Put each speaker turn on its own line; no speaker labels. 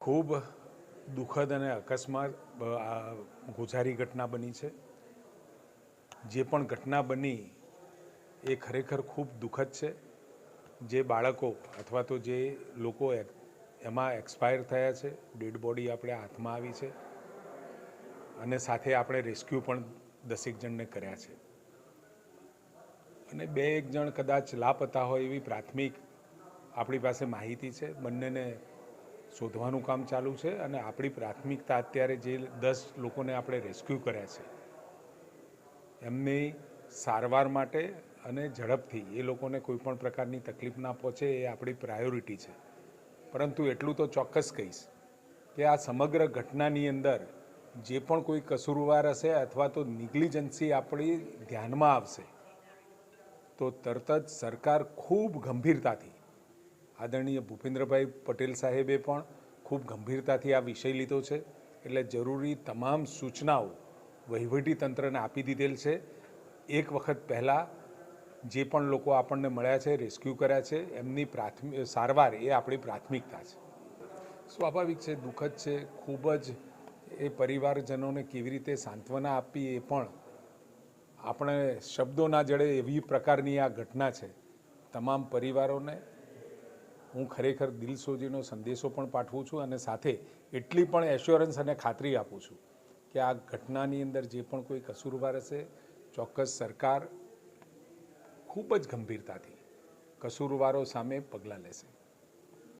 ખૂબ દુઃખદ અને અકસ્માત ગુજારી ઘટના બની છે. જે પણ ઘટના બની એ ખરેખર ખૂબ દુઃખદ છે. જે બાળકો અથવા તો જે લોકો એમાં એક્સપાયર થયા છે, ડેડ બોડી આપણે હાથમાં આવી છે અને સાથે આપણે રેસ્ક્યુ પણ દસેક જણને કર્યા છે. અને બે એક જણ કદાચ લાપતા હોય એવી પ્રાથમિક આપણી પાસે માહિતી છે. બંનેને શોધવાનું કામ ચાલુ છે અને આપણી પ્રાથમિકતા અત્યારે જે દસ લોકોને આપણે રેસ્ક્યુ કર્યા છે, એમની સારવાર માટે અને ઝડપથી એ લોકોને કોઈ પણ પ્રકારની તકલીફ ના પહોંચે એ આપણી પ્રાયોરિટી છે. પરંતુ એટલું તો ચોક્કસ કહીશ કે આ સમગ્ર ઘટનાની અંદર જે પણ કોઈ કસૂરવાર હશે અથવા તો નિગ્લિજન્સી આપણી ધ્યાનમાં આવશે, તો તરત જ સરકાર ખૂબ ગંભીરતાથી આદરણીય ભૂપેન્દ્રભાઈ પટેલ સાહેબે પણ ખૂબ ગંભીરતાથી આ વિષય લીધો છે. એટલે જરૂરી તમામ સૂચનાઓ વહીવટી તંત્રને આપી દીધેલ છે. એક વખત પહેલાં જે પણ લોકો આપણને મળ્યા છે, રેસ્ક્યુ કર્યા છે, એમની પ્રાથમિક સારવાર એ આપણી પ્રાથમિકતા છે. સ્વાભાવિક છે, દુઃખદ છે, ખૂબ જ એ પરિવારજનોને કેવી રીતે સાંત્વના આપવી એ પણ આપણે શબ્દોના જડે એવી પ્રકારની આ ઘટના છે. તમામ પરિવારોને હું ખરેખર દિલસોજીનો સંદેશો પણ પાઠવું છું અને સાથે એટલી પણ એશ્યોરન્સ અને ખાતરી આપું છું કે આ ઘટનાની અંદર જે પણ કોઈ કસૂરવાર હશે, ચોક્કસ સરકાર ખૂબ જ ગંભીરતાથી કસૂરવારો સામે પગલાં લેશે.